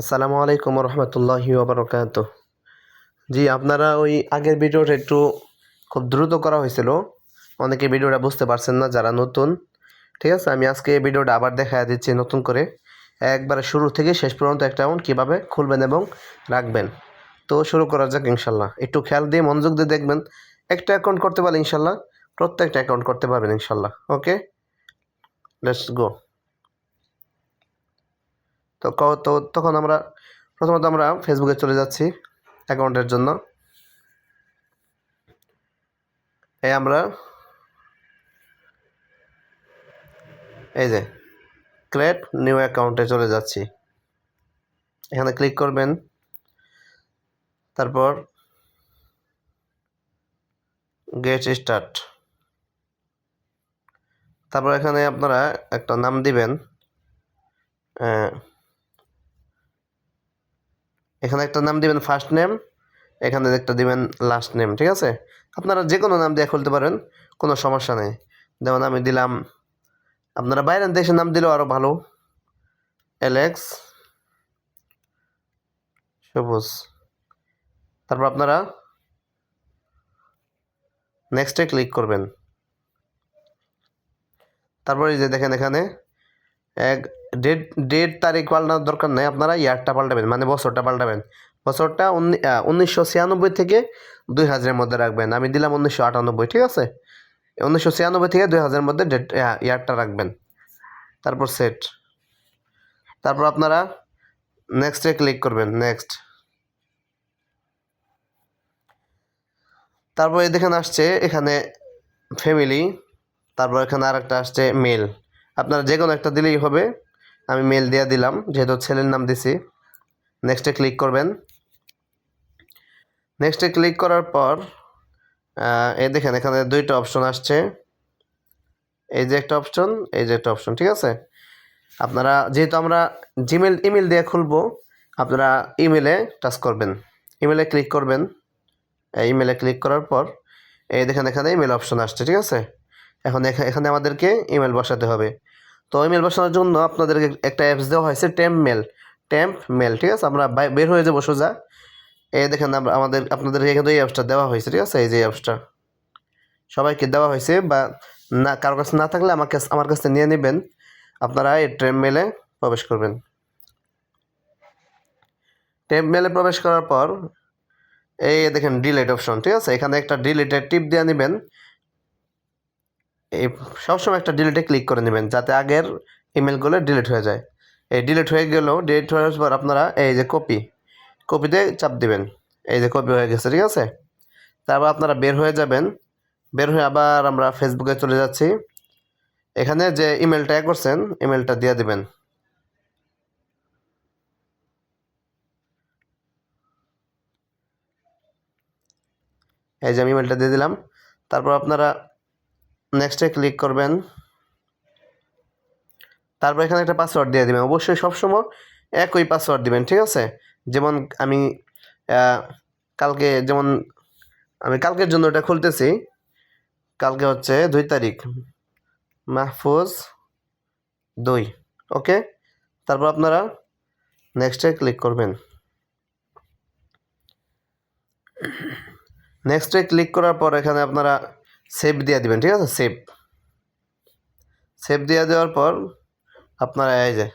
আসসালামু আলাইকুম রহমতুল্লাহি ওবরকাত। জি, আপনারা ওই আগের ভিডিওটা একটু খুব দ্রুত করা হয়েছিল। অনেকে ভিডিওটা বুঝতে পারছেন না যারা নতুন। ঠিক আছে, আমি আজকে এই ভিডিওটা আবার দেখা দিচ্ছি নতুন করে। একবারে শুরু থেকে শেষ পর্যন্ত একটা অ্যাকাউন্ট কীভাবে খুলবেন এবং রাখবেন। তো শুরু করা যাক ইনশাল্লাহ। একটু খেয়াল দিয়ে মনোযোগ দিয়ে দেখবেন। একটা অ্যাকাউন্ট করতে পারলে ইনশাল্লাহ প্রত্যেকটা অ্যাকাউন্ট করতে পারবেন ইনশাল্লাহ। ওকে? লেটস গো তো তো তখন আমরা প্রথমত আমরা ফেসবুকে চলে যাচ্ছি অ্যাকাউন্টের জন্য। এই আমরা এই যে ক্রিয়েট নিউ অ্যাকাউন্টে চলে যাচ্ছি। এখানে ক্লিক করবেন। তারপর গেট স্টার্ট তারপর এখানে আপনারা একটা নাম দিবেন। এখানে একটা নাম দিবেন ফার্স্ট নেম এখানে একটা দিবেন লাস্ট নেম ঠিক আছে? আপনারা যে কোনো নাম দিয়ে খুলতে পারেন, কোনো সমস্যা নেই। যেমন আমি দিলাম, আপনারা বাইরের দেশের নাম দিলেও আরও ভালো। অ্যালেক্স সবুজ। তারপর আপনারা নেক্সটে ক্লিক করবেন। তারপর যে দেখেন এখানে, এক ডেট ডেট তারিখ পাল্টানোর দরকার নেই। আপনারা ইয়ারটা পাল্টাবেন মানে বছরটা পাল্টাবেন। বছরটা উনিশশো ছিয়ানব্বই থেকে দুই হাজারের মধ্যে রাখবেন। আমি দিলাম উনিশশো আটানব্বই, ঠিক আছে? উনিশশো ছিয়ানব্বই থেকে দুই হাজারের মধ্যে ডেট ইয়ারটা রাখবেন। তারপর সেট তারপর আপনারা নেক্সটে ক্লিক করবেন নেক্সট তারপর দেখেন আসছে এখানে ফ্যামিলি তারপর এখানে আর একটা আসছে মেল আপনারা যে কোনো একটা দিলেই হবে। আমি মেল দিয়ে দিলাম, যেহেতু ছেলের নাম দিছি। নেক্সটে ক্লিক করবেন। নেক্সটে ক্লিক করার পর এই দেখেন এখানে দুইটা অপশন আসছে। এই যে একটা অপশন এই যে একটা অপশন ঠিক আছে? আপনারা, যেহেতু আমরা জিমেল ইমেল দিয়ে খুলবো, আপনারা ইমেলে টাচ করবেন। ইমেলে ক্লিক করবেন। ইমেলে ক্লিক করার পর, এই দেখেন এখানে ইমেল অপশন আসছে, ঠিক আছে? এখন এখানে আমাদেরকে ইমেল বসাতে হবে। তো ইমেল বসানোর জন্য আপনাদেরকে একটা অ্যাপস দেওয়া হয়েছে টেম্প মেল টেম্প মেল ঠিক আছে? আমরা বের হয়ে যাব সোজা। এই দেখেন আমাদের, আপনাদেরকে কিন্তু এই অ্যাপসটা দেওয়া হয়েছে, ঠিক আছে? এই যে অ্যাপসটা সবাইকে দেওয়া হয়েছে বা না কারোর কাছে না থাকলে আমার কাছে আমার কাছে নিয়ে নেবেন। আপনারা এই ট্রেম মেলে প্রবেশ করবেন। টেম্প মেলে প্রবেশ করার পর এই দেখেন ডিলেট অপশন ঠিক আছে? এখানে একটা ডিলিটের টিপ দিয়ে নেবেন। এই সবসময় একটা ডিলিটে ক্লিক করে নেবেন, যাতে আগের ইমেলগুলো ডিলিট হয়ে যায়। এই ডিলিট হয়ে গেলেও ডিলিট যাওয়ার পর আপনারা এই যে কপি কপিতে চাপ দিবেন। এই যে কপি হয়ে গেছে, ঠিক আছে? তারপর আপনারা বের হয়ে যাবেন। বের হয়ে আবার আমরা ফেসবুকে চলে যাচ্ছি। এখানে যে ইমেলটা করছেন ইমেলটা দিয়ে দিবেন। এই যে আমি ইমেলটা দিয়ে দিলাম। তারপর আপনারা নেক্সটে ক্লিক করবেন। তারপর এখানে একটা পাসওয়ার্ড দিয়ে দিবেন। অবশ্যই সবসময় একই পাসওয়ার্ড দিবেন, ঠিক আছে? যেমন আমি কালকে যেমন আমি কালকের জন্য এটা খুলতেছি। কালকে হচ্ছে দুই তারিখ। মাহফুজ দুই ওকে তারপর আপনারা নেক্সটে ক্লিক করবেন। নেক্সটে ক্লিক করার পর এখানে আপনারা সেভ দিয়ে দিবেন, ঠিক আছে? সেভ সেভ দিয়ে দেওয়ার পর আপনারা এই যে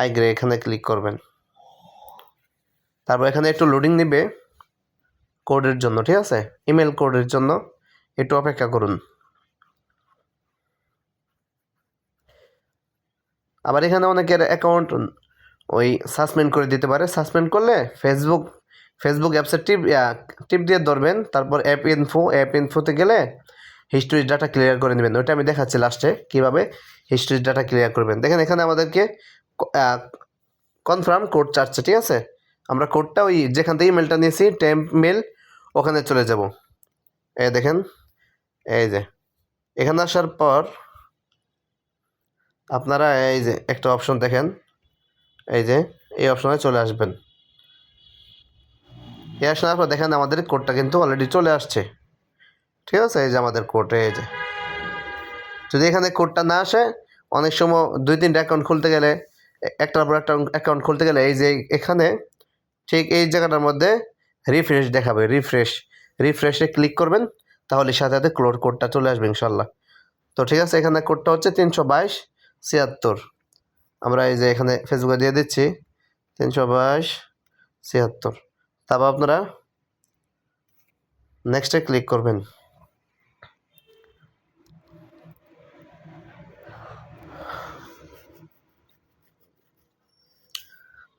আইগ্রে এখানে ক্লিক করবেন। তারপর এখানে একটু লোডিং নেবে কোডের জন্য, ঠিক আছে? ইমেল কোডের জন্য একটু অপেক্ষা করুন। আবার এখানে অনেকের অ্যাকাউন্ট ওই সাসপেন্ড করে দিতে পারে। সাসপেন্ড করলে ফেসবুক ফেসবুক অ্যাপসে টিপ টিপ দিয়ে ধরবেন, তারপর অ্যাপ ইনফো অ্যাপ ইনফোতে গেলে হিস্টোরি ডাটা ক্লিয়ার করে নেবেন। ওইটা আমি দেখাচ্ছি লাস্টে কীভাবে হিস্টোরি ডাটা ক্লিয়ার করবেন। দেখেন এখানে আমাদেরকে কনফার্ম কোড চাচ্ছে ঠিক আছে? আমরা কোডটা ওই যেখান থেকে ইমেলটা নিয়েছি টেম্প মেল ওখানে চলে যাব। এই দেখেন, এই যে, এখানে আসার পর আপনারা এই যে একটা অপশন দেখেন, এই যে, এই অপশনে চলে আসবেন। এই আসার পর দেখেন আমাদের কোডটা কিন্তু অলরেডি চলে আসছে। ঠিক আছে? এই যে আমাদের কোড, এই যে। যদি এখানে কোডটা না আসে, অনেক সময় দুই তিনটা অ্যাকাউন্ট খুলতে গেলে একটার পর একটা অ্যাকাউন্ট খুলতে গেলে এই যে এখানে ঠিক এই জায়গাটার মধ্যে রিফ্রেশ দেখাবে রিফ্রেশ রিফ্রেশে ক্লিক করবেন, তাহলে সাথে সাথে ক্লোড কোডটা চলে আসবে ইনশাল্লাহ তো ঠিক আছে, এখানে কোডটা হচ্ছে তিনশো বাইশ ছিয়াত্তর। আমরা এই যে এখানে ফেসবুকে দিয়ে দিচ্ছি, তিনশো বাইশ ছিয়াত্তর। তারপর আপনারা নেক্সটে ক্লিক করবেন।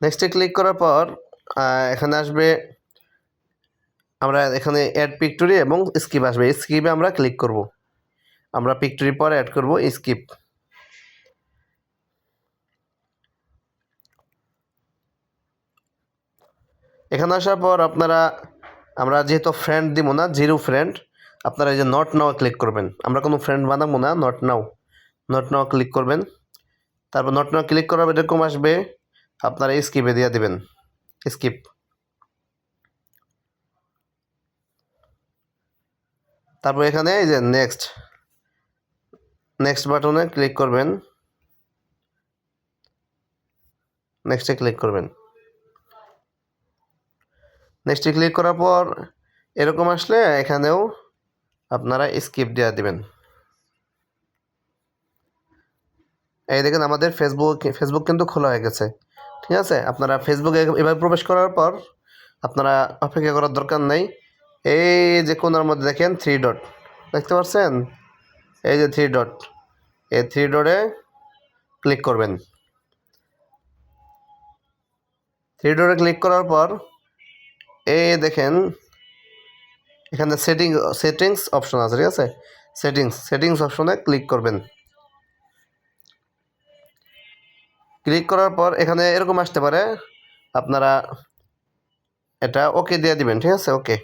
নেক্সটে ক্লিক করার পর এখানে আসবে, আমরা এখানে অ্যাড পিকটরি এবং স্কিপ আসবে। স্কিপে আমরা ক্লিক করব। আমরা পিকটরি পর অ্যাড করব স্কিপ এখানে আসার পর আপনারা, আমরা যেহেতু ফ্রেন্ড দিব না জিরো ফ্রেন্ড আপনারা এই যে নট নাও ক্লিক করবেন। আমরা কোনো ফ্রেন্ড বানাবো না not now not now click করবেন। তারপর নট নাও ক্লিক করার এরকম আসবে, আপনারা স্কিপে দিয়ে দিবেন। স্কিপ তারপর এখানে এই যে নেক্সট নেক্সট বাটনে ক্লিক করবেন। নেক্সটে ক্লিক করবেন। নেক্সটে ক্লিক করার পর এরকম আসলে এখানেও আপনারা স্কিপ দেওয়া দিবেন। এই দেখেন আমাদের ফেসবুক ফেসবুক কিন্তু খোলা হয়ে গেছে। ঠিক আছে? আপনারা ফেসবুকে এভাবে প্রবেশ করার পর আপনারা অপেক্ষা করার দরকার নেই। এই যে কোনার মধ্যে দেখেন থ্রি ডট দেখতে পাচ্ছেন? এই যে থ্রি ডট এই থ্রি ডটে ক্লিক করবেন। থ্রি ডটে ক্লিক করার পর এই দেখেন, এখানে সেটিং সেটিংস অপশন আছে, ঠিক আছে? সেটিংস সেটিংস অপশনে ক্লিক করবেন। ক্লিক করার পর এখানে এরকম আসতে পারে, আপনারা এটা ওকে দিয়ে দিবেন, ঠিক আছে? ওকে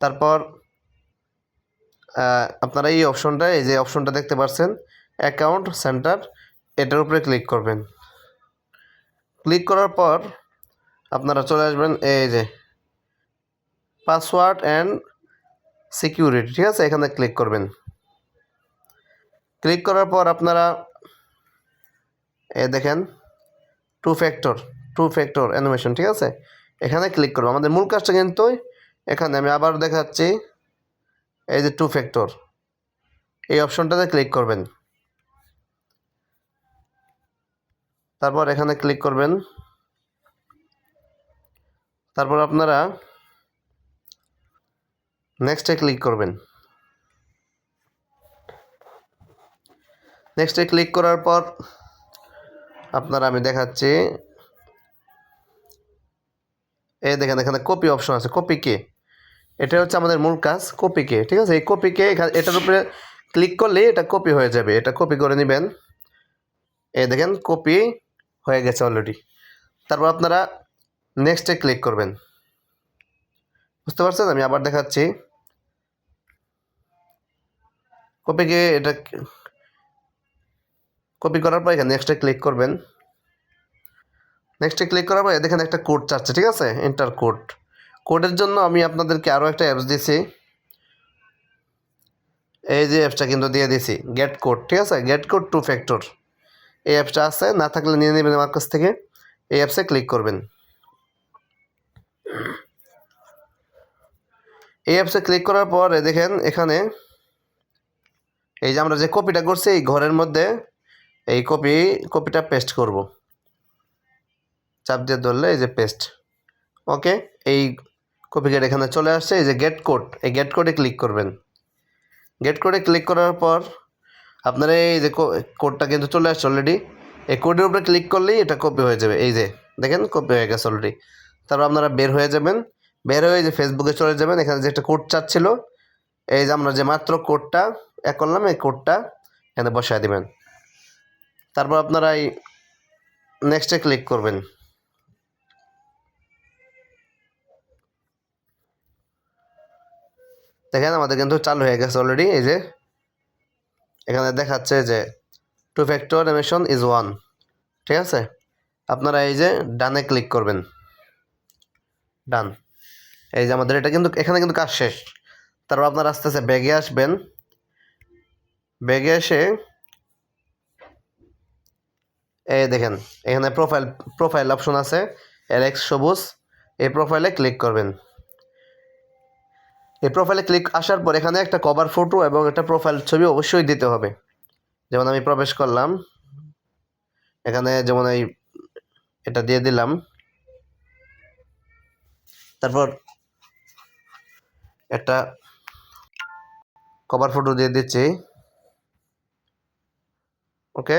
তারপর আপনারা এই অপশনটা এই যে অপশনটা দেখতে পাচ্ছেন অ্যাকাউন্ট সেন্টার এটার উপরে ক্লিক করবেন। ক্লিক করার পর আপনারা চলে আসবেন এই যে পাসওয়ার্ড অ্যান্ড সিকিউরিটি ঠিক আছে? এখানে ক্লিক করবেন। ক্লিক করার পর আপনারা এ দেখেন two factor two factor animation ঠিক আছে? এখানে ক্লিক করব আমাদের মূল কাজটা কিন্তু এখানে আমি আবার দেখাচ্ছি। এই যে টু ফ্যাক্টর এই অপশনটাতে ক্লিক করবেন। তারপর এখানে ক্লিক করবেন। তারপর আপনারা নেক্সটে ক্লিক করবেন। নেক্সটে ক্লিক করার পর আপনারা আমি দেখাচ্ছি। এই দেখেন, এখানে কপি অপশন আছে। কপি কে এটা হচ্ছে আমাদের মূল কাজ কপি কে ঠিক আছে? এই কপি কপিকে এটার উপরে ক্লিক করলে এটা কপি হয়ে যাবে। এটা কপি করে নেবেন। এই দেখেন কপি হয়ে গেছে অলরেডি তারপর আপনারা নেক্সটে ক্লিক করবেন। বুঝতে পারছেন? আমি আবার দেখাচ্ছি। কপিকে এটা কপি করার পর এখানে নেক্সটে ক্লিক করবেন। নেক্সটে ক্লিক করার পর দেখেন একটা কোড চাচ্ছে, ঠিক আছে? এন্টার কোড কোডের জন্য আমি আপনাদেরকে আরও একটা অ্যাপস দিছি। এই যে অ্যাপসটা কিন্তু দিয়ে দিছি গেট কোড ঠিক আছে? গেট কোড টু ফ্যাক্টর এই অ্যাপসটা আছে, না থাকলে নিয়ে নেবেন আমার কাছ থেকে। এই অ্যাপসে ক্লিক করবেন। এই অ্যাপসে ক্লিক করার পর দেখেন এখানে এই যে আমরা যে কপিটা করছি, এই ঘরের মধ্যে এই কপি কপিটা পেস্ট করব। চাপ দিয়ে ধরলে এই যে পেস্ট ওকে এই কপি গেট এখানে চলে আসছে, এই যে গেট কোড এই গেট কোডে ক্লিক করবেন। গেট কোডে ক্লিক করার পর আপনার এই যে কোডটা কিন্তু চলে আসছে অলরেডি এই কোডের উপরে ক্লিক করলেই এটা কপি হয়ে যাবে। এই যে, দেখেন কপি হয়ে গেছে অলরেডি তারপর আপনারা বের হয়ে যাবেন। বের হয়ে যে ফেসবুকে চলে যাবেন, এখানে যে একটা কোড চাচ্ছিল, এই যে আমরা যে মাত্র কোডটা এক করলাম, এই কোডটা এখানে বসায় দিবেন। তারপর আপনারা এই নেক্সটে ক্লিক করবেন। দেখেন, আমাদের কিন্তু চালু হয়ে গেছে অলরেডি এই যে এখানে দেখাচ্ছে যে two factor animation is one ঠিক আছে? আপনারা এই যে ডানে ক্লিক করবেন। ডান। এই যে আমাদের, এটা কিন্তু, এখানে কিন্তু কাজ শেষ। তারপর আপনার আস্তে আস্তে ব্যাগে আসবেন। ব্যাগে এসে এই দেখেন, এখানে প্রোফাইল প্রোফাইল অপশন আছে এলেক্স সবুজ। এই প্রোফাইলে ক্লিক করবেন। এই প্রোফাইলে ক্লিক আসার পর এখানে একটা কভার ফটো এবং একটা প্রোফাইল ছবি অবশ্যই দিতে হবে। যেমন আমি প্রবেশ করলাম। এখানে যেমন এই, এটা দিয়ে দিলাম। তারপর একটা কভার ফটো দিয়ে দিচ্ছি। ওকে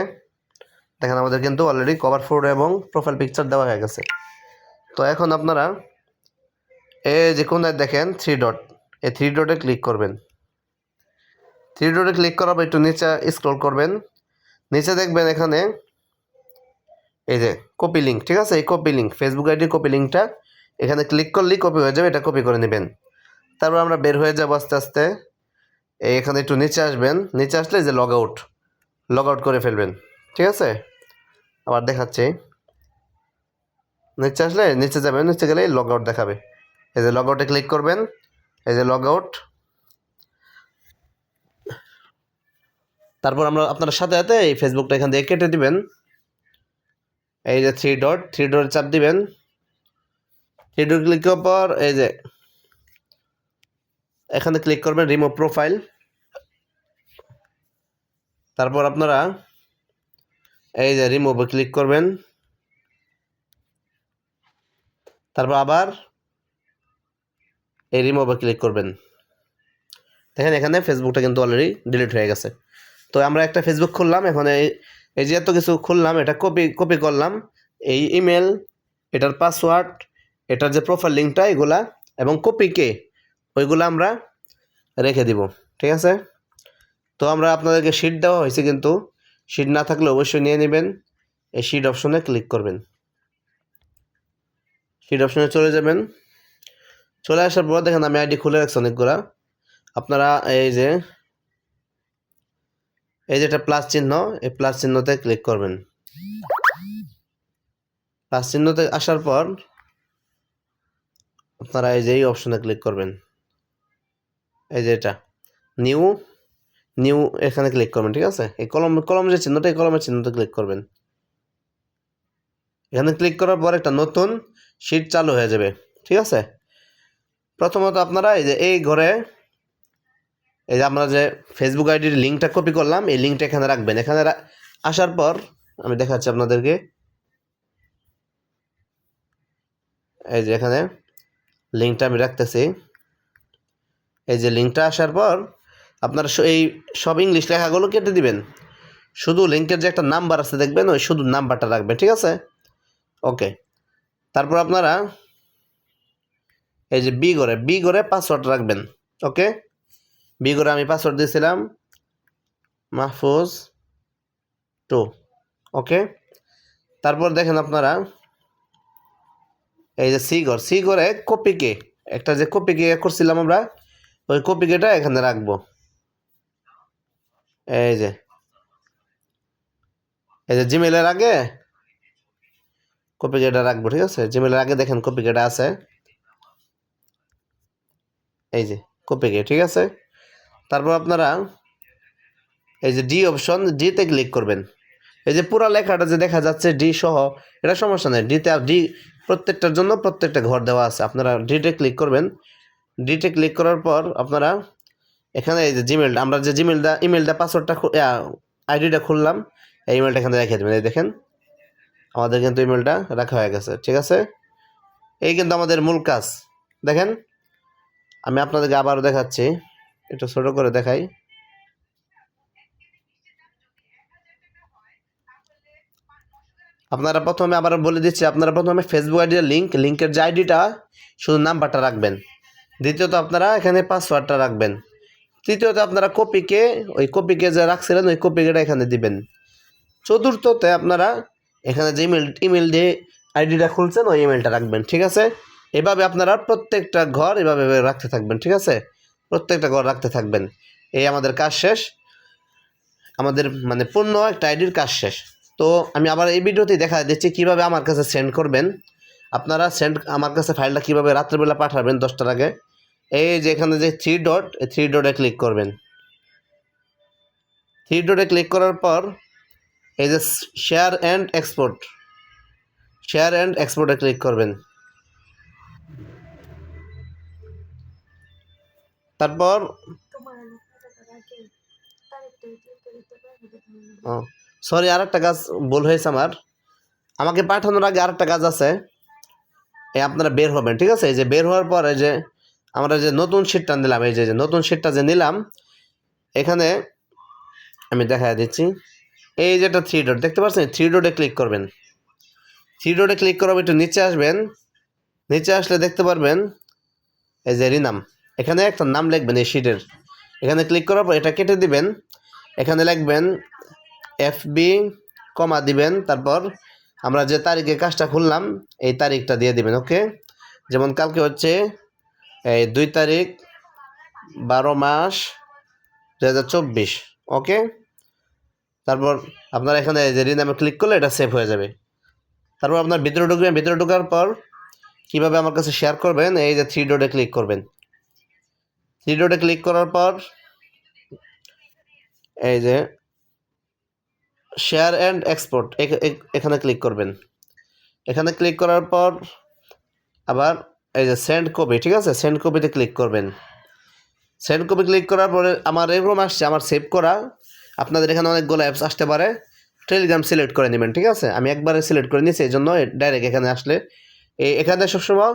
দেখেন আমাদের কিন্তু অলরেডি কভার ফটো এবং প্রোফাইল পিকচার দেওয়া হয়ে গেছে। তো এখন আপনারা এ যে কোনায় দেখেন থ্রি ডট এই থ্রি ডটে ক্লিক করবেন। থ্রি ডটে ক্লিক করার পর একটু নিচে স্ক্রল করবেন। নিচে দেখবেন এখানে এই যে কপি লিঙ্ক ঠিক আছে? এই কপি লিঙ্ক ফেসবুক আইডির কপি লিঙ্কটা এখানে ক্লিক করলেই কপি হয়ে যাবে, এটা কপি করে নেবেন। তারপর আমরা বের হয়ে যাব আস্তে আস্তে। এখানে একটু নিচে আসবেন। নিচে আসলে যে লগ আউট লগ আউট করে ফেলবেন। ঠিক আছে? আবার দেখাচ্ছি। নিচে আসলে নিচে যাবেন, নিচে গেলে লগ আউট দেখাবে। এই যে লগ আউটে ক্লিক করবেন। এই যে লগ আউট তারপর আমরা আপনার সাথে সাথে এই ফেসবুকটা এখান থেকে কেটে দিবেন। এই যে থ্রি ডট থ্রি ডট চাপ দিবেন। থ্রি ডট ক্লিক করার পর এই যে এখানে ক্লিক করবেন রিমুভ প্রোফাইল তারপর আপনারা এই যে রিমুভে ক্লিক করবেন। তারপর আবার এই রিমুভে ক্লিক করবেন। দেখেন এখানে ফেসবুকটা কিন্তু অলরেডি ডিলিট হয়ে গেছে। তো আমরা একটা ফেসবুক খুললাম, এখন এই যে এত কিছু খুললাম, এটা কপি কপি করলাম। এই ইমেল এটার পাসওয়ার্ড এটার যে প্রোফাইল লিঙ্কটা এগুলা, এবং কপি কে? ওইগুলো আমরা রেখে দিব, ঠিক আছে? তো আমরা আপনাদেরকে শিট দেওয়া হয়েছে কিন্তু শিট না থাকলে অবশ্যই নিয়ে নেবেন। এই শিট অপশনে ক্লিক করবেন। শিট অপশনে চলে যাবেন। চলে আসার পর দেখেন আমি আইডি খুলে রাখছি অনেকগুলা। আপনারা এই যে এই যে একটা প্লাস চিহ্ন, এই প্লাস চিহ্নতে ক্লিক করবেন। প্লাস চিহ্নতে আসার পর আপনারা এই যে এই অপশনে ক্লিক করবেন। এই যে এটা। নিউ নিউ এখানে ক্লিক করবেন, ঠিক আছে? এই কলম কলম যে চিহ্নটা, এই কলমের চিহ্নতে ক্লিক করবেন। এখানে ক্লিক করার পর একটা নতুন শিট চালু হয়ে যাবে, ঠিক আছে? প্রথমত আপনারা এই যে এই ঘরে, এই যে আমরা যে ফেসবুক আইডির লিঙ্কটা কপি করলাম, এই লিঙ্কটা এখানে রাখবেন। এখানে আসার পর আমি দেখাচ্ছি আপনাদেরকে। এই যে এখানে লিঙ্কটা আমি রাখতেছি। এই যে লিঙ্কটা আসার পর আপনারা এই সব ইংলিশ লেখাগুলো কেটে দিবেন। শুধু লিঙ্কের যে একটা নাম্বার আছে দেখবেন, ওই শুধু নাম্বারটা রাখবেন, ঠিক আছে? ওকে তারপর আপনারা এই যে বি করে বি করে পাসওয়ার্ড রাখবেন ওকে বি করে আমি পাসওয়ার্ড দিয়েছিলাম, মাহফুজ টু ওকে তারপর দেখেন আপনারা এই যে সি ঘর সি করে কপিকে একটা যে কপিকে করছিলাম আমরা ওই কপিকেটা এখানে রাখব। এই যে। এই যে জিমেলের আগে কপিকেটা রাখব, ঠিক আছে? জিমেলের আগে দেখেন কপি কপিকেটা আছে। এই যে কপিকে, ঠিক আছে? তারপর আপনারা এই যে ডি অপশন ডিতে ক্লিক করবেন। এই যে পুরো লেখাটা যে দেখা যাচ্ছে ডি সহ, এটা সমস্যা নেই। ডিতে ডি প্রত্যেকটার জন্য প্রত্যেকটা ঘর দেওয়া আছে। আপনারা ডিতে ক্লিক করবেন। ডিতে ক্লিক করার পর আপনারা এখানে এই যে জিমেলটা আমরা যে জিমেলটা ইমেলটা পাসওয়ার্ডটা আইডিটা খুললাম, এই ইমেলটা এখানে রেখে দেবেন। এই দেখেন, আমাদের কিন্তু ইমেলটা রাখা হয়ে গেছে, ঠিক আছে? এই কিন্তু আমাদের মূল কাজ। দেখেন, আমি আপনাদেরকে আবারও দেখাচ্ছি, একটু ছোট করে দেখাই। আপনারা প্রথমে আবার বলে দিচ্ছি, আপনারা প্রথমে ফেসবুক আইডির লিঙ্ক লিঙ্কের যে আইডিটা শুধু নাম্বারটা রাখবেন। দ্বিতীয়ত আপনারা এখানে পাসওয়ার্ডটা রাখবেন। তৃতীয়ত আপনারা কপিকে ওই কপিকে যে রাখছিলেন, ওই কপিকেটা এখানে দিবেন। চতুর্থতে আপনারা এখানে যে ইমেল ইমেল দিয়ে আইডিটা খুলছেন, ওই ইমেলটা রাখবেন, ঠিক আছে? এভাবে আপনারা প্রত্যেকটা ঘর এভাবে রাখতে থাকবেন, ঠিক আছে? প্রত্যেকটা ঘর রাখতে থাকবেন। এই আমাদের কাজ শেষ। আমাদের মানে পূর্ণ একটা আইডির কাজ শেষ। তো আমি আবার এই ভিডিওতে দেখা দিচ্ছি কীভাবে আমার কাছে সেন্ড করবেন। আপনারা সেন্ড আমার কাছে ফাইলটা কীভাবে রাত্রেবেলা পাঠাবেন, দশটার আগে এই যে এখানে যে থ্রি ডট থ্রি ডটে ক্লিক করবেন। থ্রি ডটে ক্লিক করার পর, এই যে share and export share and এক্সপোর্টে click করবেন। তারপর, ও সরি আর একটা কাজ ভুল হয়েছে আমার। আমাকে পাঠানোর আগে আর একটা কাজ আছে। এই আপনারা বের হবেন, ঠিক আছে? এই যে বের হওয়ার পর, এই যে আমরা যে নতুন শিটটা নিলাম, এই যে নতুন শিটটা যে নিলাম, এখানে আমি দেখা দিচ্ছি। এই যে যেটা থ্রি ডট দেখতে পাচ্ছেন? থ্রি ডটে ক্লিক করবেন। থ্রি ডটে ক্লিক করার একটু নিচে আসবেন। নিচে আসলে দেখতে পারবেন, এই যে রিনাম এখানে একটা নাম লিখবেন এই শিটের এখানে ক্লিক করার পর এটা কেটে দিবেন। এখানে লিখবেন এফবি কমা দিবেন। তারপর আমরা যে তারিখে কাজটা খুললাম, এই তারিখটা দিয়ে দিবেন ওকে যেমন কালকে হচ্ছে এই দুই তারিখ বারো মাস দু হাজার চব্বিশ, ওকে? তারপর আপনার এখানে যে রিনামে ক্লিক করলে এটা সেভ হয়ে যাবে। তারপর আপনার ভিতরে ঢুকবেন, ভিতরে ঢোকার পর কীভাবে আমার কাছে শেয়ার করবেন, এই যে থ্রি ডটে ক্লিক করবেন। থ্রি ডটে ক্লিক করার পর এই যে শেয়ার অ্যান্ড এক্সপোর্ট এখানে ক্লিক করবেন। এখানে ক্লিক করার পর আবার এই যে সেন্ড কপি ঠিক আছে? সেন্ড কপিতে ক্লিক করবেন। সেন্ড কপি ক্লিক করার পরে আমার এরকম আসছে, আমার সেভ করা। আপনাদের এখানে অনেকগুলো অ্যাপস আসতে পারে। টেলিগ্রাম সিলেক্ট করে নেবেন, ঠিক আছে? আমি একবারে সিলেক্ট করে নিয়েছি, এই জন্য ডাইরেক্ট এখানে আসলে। এই এখানে সবসময়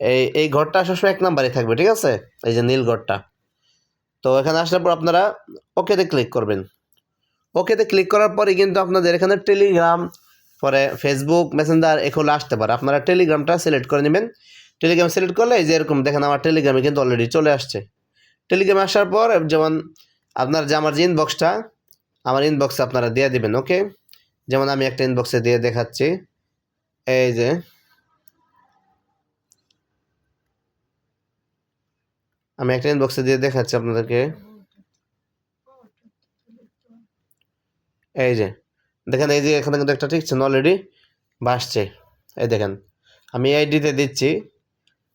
এই এই ঘরটা সবসময় এক নাম্বারে থাকবে, ঠিক আছে? এই যে নীল ঘরটা। তো এখানে আসার পর আপনারা ওকেতে ক্লিক করবেন। ওকেতে ক্লিক করার পরে কিন্তু আপনাদের এখানে টেলিগ্রাম পরে ফেসবুক মেসেঞ্জার এগুলো আসতে পারে। আপনারা টেলিগ্রামটা সিলেক্ট করে নেবেন। টেলিগ্রাম সিলেক্ট করলে এই যে এরকম দেখেন আমার টেলিগ্রামে কিন্তু অলরেডি চলে আসছে। টেলিগ্রামে আসার পর যেমন আপনার যে আমার যে ইনবক্সটা আমার ইনবক্সে আপনারা দিয়ে দিবেন ওকে যেমন আমি একটা ইনবক্সে দিয়ে দেখাচ্ছি। এই যে। আমি একটা ইনবক্সে দিয়ে দেখাচ্ছি আপনাদেরকে। এই যে। দেখেন, এই যে এখানে কিন্তু একটা ঠিক আছে অলরেডি বাসছে এই দেখেন, আমি আইডিতে দিচ্ছি।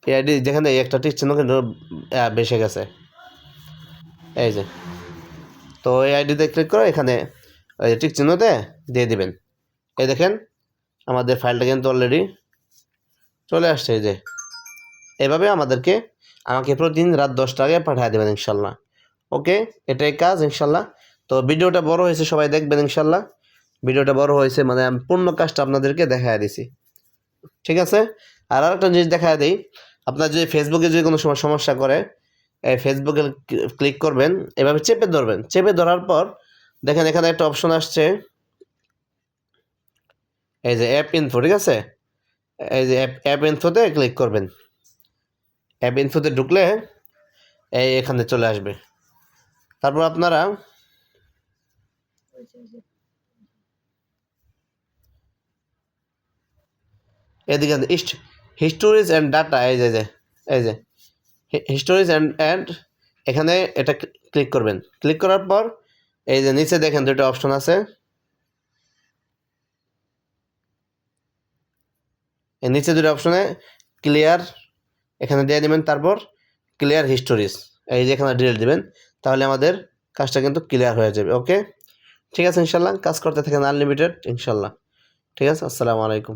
এই আইডি যেখানে এই একটা টিক চিহ্ন কিন্তু বেসে গেছে। এই যে, তো এই আইডিতে ক্লিক করে এখানে ওই যে টিক চিহ্নতে দিয়ে দিবেন। এই দেখেন, আমাদের ফাইলটা কিন্তু অলরেডি চলে আসছে। এই যে, এভাবে আমাদেরকে, আমাকে প্রতিদিন রাত দশটা আগে পাঠিয়ে দেবেন ইনশাল্লাহ। ওকে, এটাই কাজ ইনশাল্লাহ। তো ভিডিওটা বড় হয়েছে, সবাই দেখবেন ইনশাল্লাহ। ভিডিওটা বড় হয়েছে মানে আমি পূর্ণ কাজটা আপনাদেরকে দেখায় দিছি। ঠিক আছে? আর আরেকটা জিনিস দেখায় দিই, আপনার যদি ফেসবুকে যদি কোনো সময় সমস্যা করে, এই ফেসবুকে ক্লিক করবেন, এভাবে চেপে ধরবেন। চেপে ধরার পর দেখেন এখানে একটা অপশন আসছে। এই যে অ্যাপ ইনফো ঠিক আছে? এই যে অ্যাপ অ্যাপ ইনফোতে ক্লিক করবেন। অ্যাপ ইনফোতে ঢুকলে এই এখানে চলে আসবে। তারপর আপনারা এদিকে ইস্ট, হিস্টোরিজ অ্যান্ড ডাটা, এই যে এই যে হিস্টোরিজ অ্যান্ড অ্যান্ড এখানে এটা ক্লিক করবেন। ক্লিক করার পর এই যে নিচে দেখেন দুটো অপশন আছে। এই নিচে দুটো অপশনে ক্লিয়ার এখানে দিয়ে দেবেন, তারপর ক্লিয়ার হিস্টোরিজ, এই যে এখানে ডিলিট দিবেন, তাহলে আমাদের কাজটা কিন্তু ক্লিয়ার হয়ে যাবে, ওকে? ঠিক আছে, ইনশাল্লাহ, কাজ করতে থাকেন আনলিমিটেড, ইনশাল্লাহ। ঠিক আছে, আসসালামু আলাইকুম।